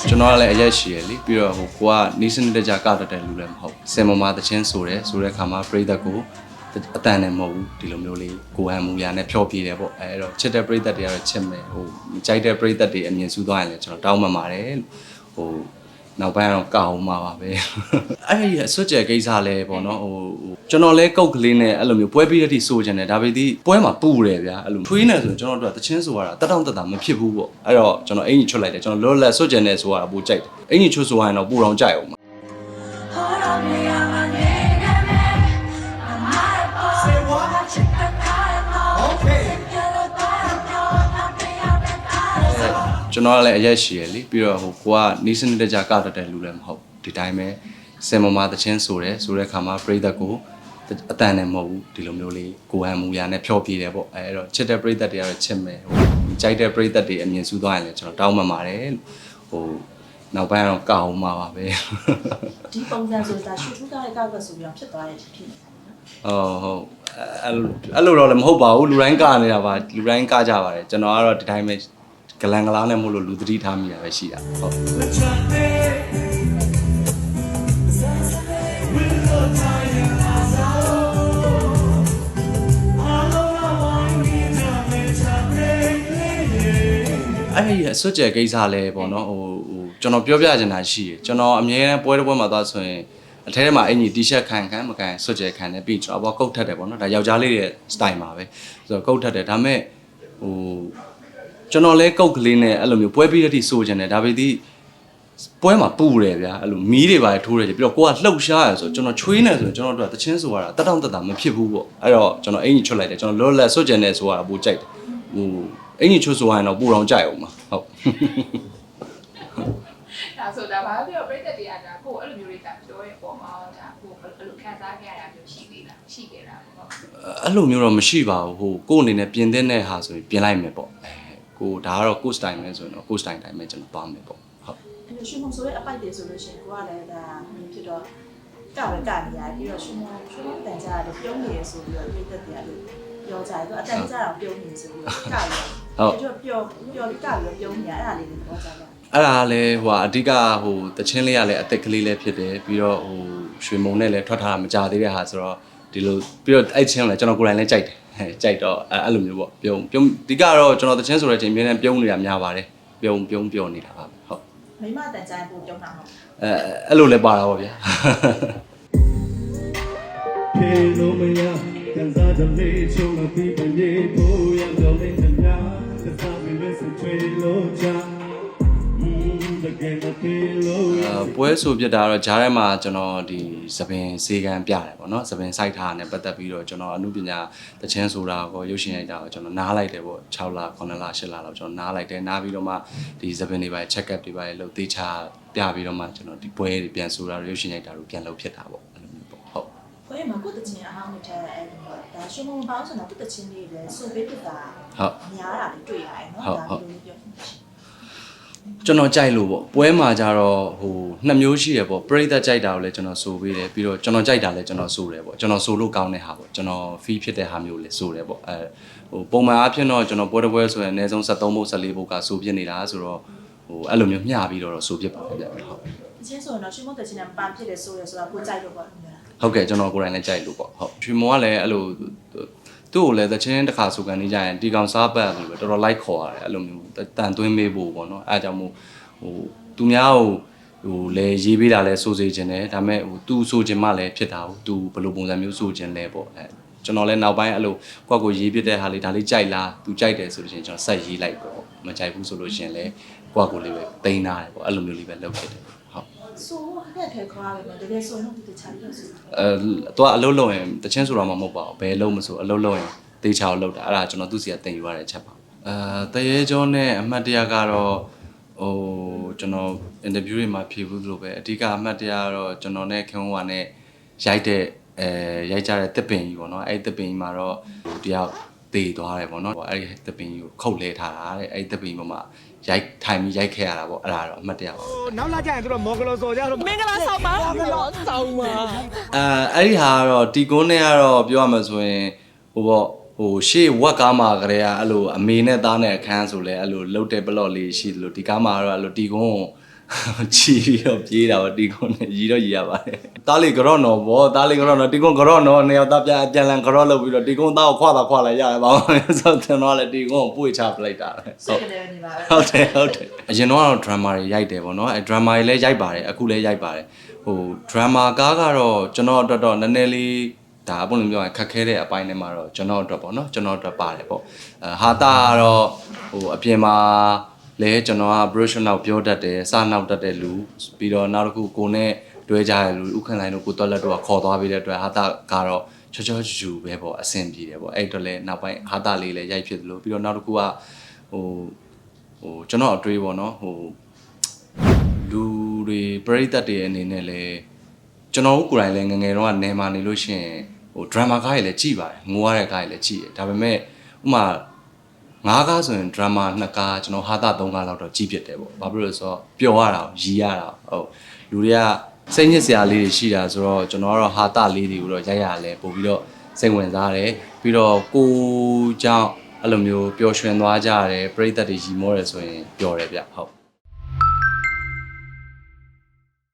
ကျွန်တော်ကလည်းအရက်ရှိရလေပြီးတော့ဟိုကိုကနီးစနစ်တကျကတတ်တဲ့လူလည်းမဟုတ်စင်မမသချင်းဆိုတယ်ဆိုတဲ့ခါမှာပြိသက်ကိုအတန်နဲ့မဟုတ်ဘူးဒီလိုမျိုးလေးကိုဟန်မူရနဲ့ဖြောပြတယ်ပေါ့အဲအဲ့တော့ချစ်တဲ့ပြိသက်တွေကတော့ချစ်မယ်ဟိုကြိုက်တဲ့ပြိသက်တွေအမြင်ဆူသွားရင်လည်းကျွန်တော်တောင်းပန်ပါတယ်ဟို နောက်ပိုင်းတော့ကောက်အောင်မှာပါပဲအဲ့ဒီအစွတ်ကြဲကိစ္စလဲပေါ့နော်ဟိုကျွန်တော်လဲကုတ်ကလေးနဲ့အဲ့လိုမျိုးပွဲပြီးတဲ့အထိစိုးကျင်တယ်ဒါပေမဲ့ပွဲမှာပူတယ်ဗျာအဲ့လိုထွေးနေဆိုရင်ကျွန်တော်တို့ကတချင်းဆိုရတာတက်တောင့်တက်တာမဖြစ်ဘူးပေါ့အဲ့တော့ကျွန်တော်အင်ကြီးချွတ်လိုက်တယ်ကျွန်တော်လောလက်စွတ်ကြဲနေဆိုရတာပိုကြိုက်တယ်အင်ကြီးချွတ်ဆိုရရင်တော့ပူတော်ကြိုက်အောင် ကျွန်တော်ကလည်းအရက်ရှိရလေပြီးတော့ဟိုကိုကနီးစနစ်တကျကတတ်တဲ့လူလည်းမဟုတ်ဒီတိုင်းပဲစင်မမသချင်းဆိုတယ်ဆိုတဲ့ခါမှာပြိသက်ကိုအတန်နဲ့မဟုတ်ဘူးဒီလိုမျိုးလေးကိုဟန်မူရနဲ့ဖြောပြတယ်ပေါ့အဲအဲ့တော့ချစ်တဲ့ပြိသက်တွေကတော့ချစ်မယ်ဟိုကြိုက်တဲ့ပြိသက်တွေအမြင်ဆူသွားရင်လည်းကျွန်တော်တောင်းပန်ပါတယ်ဟိုနောက်ပိုင်းတော့ကောက်အောင်မှာပါပဲဒီပုံစံဆိုတာရှူထူးကားရဲ့ကောက်ကဆိုပြီးတော့ဖြစ်သွားတဲ့ဖြစ်နေတာနော်ဟုတ်ဟုတ်အဲ့လိုအဲ့လိုတော့လည်းမဟုတ်ပါဘူးလူတိုင်းကနေတာပါလူတိုင်းကကြပါတယ်ကျွန်တော်ကတော့ဒီတိုင်းပဲ ဂလန်ဂလားနဲ့မို့လို့လူသတိထားမိတာပဲရှိတာဟုတ်အဲ့ဒီအစွတ်ကြဲကိစ္စလဲပေါ့နော်ဟိုဟိုကျွန်တော်ပြောပြချင်တာရှိတယ်ကျွန်တော်အမြဲတမ်းပွဲတစ်ပွဲမှာသွားဆိုရင်အထဲထဲမှာအင်ကြီးတီရှပ်ခံခံမခံစွတ်ကြဲခံတယ်ပြီးကျွန်တော်ဘောကုတ်ထက်တယ်ပေါ့နော်ဒါယောက်ျားလေးရဲ့ style မှာပဲဆိုတော့ကုတ်ထက်တယ်ဒါပေမဲ့ဟို ကျွန်တော်လဲကုတ်ကလေးနဲ့အဲ့လိုမျိုးပွဲပြီးတဲ့အထိစိုးချင်တယ်ဒါပေမဲ့ပွဲမှာပူတယ်ဗျာအဲ့လိုမီးတွေပါထိုးတယ်ပြီးတော့ကိုကလှုပ်ရှားရဆိုကျွန်တော်ချွေးနေဆိုကျွန်တော်တို့ကတချင်းဆိုရတာတက်တောင့်တက်တာမဖြစ်ဘူးပေါ့အဲ့တော့ကျွန်တော်အင်ကြီးချွတ်လိုက်တယ်ကျွန်တော်လောလက်စွတ်ကြဲနေဆိုရတာပိုကြိုက်တယ်ဟိုအင်ကြီးချွတ်ဆိုရရင်တော့ပူတော်ကြိုက်အောင်ပါဟုတ်ဒါဆိုတာဘာဖြစ်လို့ပြိတ္တတွေကဒါကိုယ်အဲ့လိုမျိုးတွေကပြောရဲ့ပုံမှာဒါကိုယ်အဲ့လိုခံစားခဲ့ရတာမျိုးရှိသေးလားရှိခဲ့တာပေါ့အဲ့လိုမျိုးတော့မရှိပါဘူးဟိုကိုယ့်အနေနဲ့ပြင်တဲ့ဟာဆိုရင်ပြင်လိုက်မယ်ပေါ့အဲ ကိုဒါကတော့ကိုယ်စတိုင်ပဲဆိုရင်တော့ကိုယ်စတိုင်တိုင်းပဲကျွန်တော်သွားမယ်ပေါ့ဟုတ်အဲ့လိုရှူမုံဆိုတဲ့အပိုက်တွေဆိုလို့ရှိရင်ကိုကလည်းဒါဖြစ်တော့ကပဲကနေရပြီးတော့ရှူမုံရှူမုံတန်ကြတယ်ပြုံးနေရဆိုပြီးတော့ပြည့်သက်တယ်လို့ပြောကြတယ်သူအတန်ကြတော့ပြုံးနေဆိုပြီးတော့ကရဟုတ်သူပြောပြောပြီးကပြီးပြုံးနေရအဲ့ဒါလေးကိုပြောကြတယ်အဲ့ဒါလည်းဟိုအဓိကဟိုတချင်းလေးကလည်းအသက်ကလေးလည်းဖြစ်တယ်ပြီးတော့ဟိုရွှေမုံနဲ့လည်းထွက်ထားတာမကြသေးတဲ့ဟာဆိုတော့ဒီလိုပြီးတော့အဲ့ချင်းကိုလည်းကျွန်တော်ကိုယ်တိုင်လည်းကြိုက်တယ်ဟဲ့ ကြိုက်တော့အဲ့အဲ့လိုမျိုးပေါ့ပြုံးပြုံးအဓိကတော့ကျွန်တော်တချင်းဆိုတဲ့အချိန်မြင်းနဲ့ပြုံးနေတာများပါတယ်ပြုံးပြုံးပြုံးနေတာပါပဲဟုတ်မိမတန်ကြရင်ပို့ပြုံးတာဟုတ်အဲအဲ့လိုလည်းပါတာပေါ့ဗျာဖေလို့မရကန်စားတဲ့လေးချုံလို့ပြီးပနေဖို့ ပြေလို့အဲပွဲဆိုပြတာတော့ဂျားထဲမှာကျွန်တော်ဒီသပင်ဈေးကန်းပြတယ်ပေါ့နော်သပင်စိုက်ထားတဲ့ပတ်သက်ပြီးတော့ကျွန်တော်အမှုပညာတခြင်းဆိုတာကိုရုပ်ရှင်ရိုက်တာကိုကျွန်တော်နားလိုက်တယ်ပေါ့6လ9လ10လလောက်ကျွန်တော်နားလိုက်တယ်နားပြီးတော့မှဒီသပင်တွေပါ check up တွေပါလို့တေချာပြပြီးတော့မှကျွန်တော်ဒီပွဲတွေပြန်ဆိုတာရုပ်ရှင်ရိုက်တာကိုပြန်လုပ်ဖြစ်တာပေါ့အဲ့လိုမျိုးပေါ့ဟုတ်ဘယ်မှာကိုတချင်းအဟောင်းနဲ့ထဲအဲ့ဒီဒါရှူမုံပေါင်းဆိုတော့ကိုတချင်းလေးလည်းဆိုပေးပြတာဟုတ်များတာလေးတွေ့ရတယ်နော်ဒါမျိုးပြော ကျွန်တော်ကြိုက်လို့ပေါ့ပွဲမှာကြတော့ဟိုနှစ်မျိုးရှိရပေါ့ပရိသတ်ကြိုက်တာကိုလည်းကျွန်တော်ဆိုပေးတယ်ပြီးတော့ကျွန်တော်ကြိုက်တာလည်းကျွန်တော်ဆိုတယ်ပေါ့ကျွန်တော်ဆိုလို့ကောင်းတဲ့ဟာပေါ့ကျွန်တော် fee ဖြစ်တဲ့ဟာမျိုးလည်းဆိုတယ်ပေါ့အဲဟိုပုံမှန်အားဖြင့်တော့ကျွန်တော်ပွဲတစ်ပွဲဆိုရင်အနည်းဆုံး73ဘုတ်14ဘုတ်ကဆိုဖြစ်နေတာဆိုတော့ဟိုအဲ့လိုမျိုးမျှပြီးတော့ဆိုဖြစ်ပါတယ်ဗျဟုတ်တချင်းဆိုတော့ရှူမုံတချင်းနဲ့ပန်ဖြစ်တယ်ဆိုရဆိုတော့ကိုကြိုက်လို့ပေါ့ဟုတ်ကဲ့ကျွန်တော်ကိုယ်တိုင်လည်းကြိုက်လို့ပေါ့ဟုတ်ရွှေမောကလည်းအဲ့လို သူ့ကိုလည်းသချင်းတစ်ခါဆိုကန်နေကြရင်ဒီကောင်စားပတ်လို့ပဲတော်တော်လိုက်ခေါ်ရတယ်အဲ့လိုမျိုးတန်သွင်းမေးဖို့ပေါ့နော်အဲအကြောင့်မို့ဟိုသူများကိုဟိုလဲရေးပေးတာလဲစိုးစေခြင်းတယ်ဒါပေမဲ့ဟိုသူဆိုခြင်းမှလည်းဖြစ်တာဟုတ်သူဘယ်လိုပုံစံမျိုးဆိုခြင်းလဲပေါ့အဲကျွန်တော်လည်းနောက်ပိုင်းအဲ့လိုကိုယ့်ကိုရေးပြတဲ့ဟာလေးဒါလေးကြိုက်လားသူကြိုက်တယ်ဆိုလို့ရှိရင်ကျွန်တော်ဆက်ရေးလိုက်ပေါ့မကြိုက်ဘူးဆိုလို့ရှိရင်လည်းကိုယ့်ကိုယ်လေးပဲတိန်းထားတယ်ပေါ့အဲ့လိုမျိုးလေးပဲလုပ်ဖြစ်တယ်ဟုတ် ဆိုဟဲ့ထဲခေါ်ရမယ်တကယ်ဆိုတော့ဒီတခြားလို့ဆိုအဲတော့အလုပ်လုပ်ရင်တချင်းဆိုတာမှမဟုတ်ပါဘူးဘယ်လုပ်မဆိုအလုပ်လုပ်ရင်တေချာကိုလုပ်တာအဲ့ဒါကျွန်တော်သူ့စီကတင်ယူရတဲ့အချက်ပါအဲတရေကျောနဲ့အမှတ်တရကတော့ဟိုကျွန်တော်အင်တာဗျူးတွေမှာဖြေဘူးလို့ပဲအဓိကအမှတ်တရကတော့ကျွန်တော်နဲ့ခင်ဝါနဲ့ရိုက်တဲ့အဲရိုက်ကြတဲ့တစ်ပင်ကြီးပေါ့နော်အဲ့ဒီတစ်ပင်ကြီးမှာတော့ဟိုတယောက် တည်သွားတယ်ပေါ့နော်အဲ့ဒီတစ်ပင်ကြီးကိုခုတ်လဲထားတာတဲ့အဲ့ဒီတစ်ပင်ပေါ်မှာရိုက်ထိုင်ပြီးရိုက်ခဲ့ရတာပေါ့အဲ့ဒါတော့အမှတ်တရပါနောက်လာကြရင်သူတို့မော်ဂလောစော်ကြတော့မင်္ဂလာဆောင်ပါမော်ဂလောဆောင်ပါအဲအဲ့ဒီဟာကတော့တီကွန်းနဲ့ကတော့ပြောရမှာဆိုရင်ဟိုပေါ့ဟိုရှေ့ဝက်ကားမှာကလေးကအဲ့လိုအမေနဲ့သားနဲ့အခန်းဆိုလဲအဲ့လိုလှုပ်တဲ့ဘလော့လေးရှိသလိုဒီကားမှာကတော့အဲ့လိုတီကွန်းကို ချီပြီးတော့ပြေးတာပေါ့တီကွန်နဲ့ရီတော့ရီရပါတယ်တားလေကြော့နော်ဗောတားလေကြော့နော်တီကွန်ကြော့နော်နေရာသားပြန်ပြန်လန်ကြော့လုပ်ပြီးတော့တီကွန်သားကိုခွာတာခွာလိုက်ရတယ်ဘာမှမဆိုကျွန်တော်ကလည်းတီကွန်ကိုပွေချပလိုက်တာပဲစိတ်ကလေးနေပါပဲဟုတ်တယ်ဟုတ်တယ်အရင်တော့ကတော့ drama တွေရိုက်တယ်ပေါ့နော်အဲ drama တွေလည်းရိုက်ပါတယ်အခုလည်းရိုက်ပါတယ်ဟို drama ကားကတော့ကျွန်တော်အတွက်တော့နည်းနည်းလေးဒါအပုံလုံးပြောရင်ခက်ခဲတဲ့အပိုင်းတွေမှာတော့ကျွန်တော်အတွက်ပေါ့နော်ကျွန်တော်အတွက်ပါတယ်ပေါ့အဲဟာတာကတော့ဟိုအပြင်မှာ လဲကျွန်တော်က brush နောက်ပြောတတ်တယ်စနောက်တတ်တဲ့လူပြီးတော့နောက်တစ်ခုကိုနဲ့တွဲကြတဲ့လူဥက္ကဋ္ဌလိုင်းတို့ကိုတော်လက်တို့ကခေါ်သွားပြီးတဲ့အတွက်ဟာတာကတော့ချောချောချူချူပဲပေါ့အဆင်ပြေတယ်ပေါ့အဲ့တော့လဲနောက်ပိုင်းဟာတာလေးလည်းရိုက်ဖြစ်တယ်လို့ပြီးတော့နောက်တစ်ခုကဟိုဟိုကျွန်တော်အတွေးပေါ့နော်ဟိုလူတွေပရိသတ်တွေအနေနဲ့လည်းကျွန်တော်တို့ကိုယ်တိုင်လည်းငယ်ငယ်တော့ကနေမာနေလို့ရှိရင်ဟိုဒရမာကားတွေလည်းကြည့်ပါတယ်ငိုရတဲ့ကားတွေလည်းကြည့်တယ်ဒါပေမဲ့ဥမာ ငါးကားဆိုရင်ဒရမာနှစ်ကားကျွန်တော်ဟာတာသုံးကားလောက်တော့ကြည့်ဖြစ်တယ်ပေါ့ဘာဖြစ်လို့လဲဆိုတော့ပျော်ရတာရီရတာဟုတ်လူတွေကစိတ်ညစ်စရာလေးတွေရှိတာဆိုတော့ကျွန်တော်ကတော့ဟာတာလေးတွေကိုတော့ရိုက်ရလဲပို့ပြီးတော့စိတ်ဝင်စားတယ်ပြီးတော့ကိုကြောင့်အဲ့လိုမျိုးပျော်ရွှင်သွားကြရတယ်ပြိသက်တွေရီမောတယ်ဆိုရင်ပျော်တယ်ဗျဟုတ်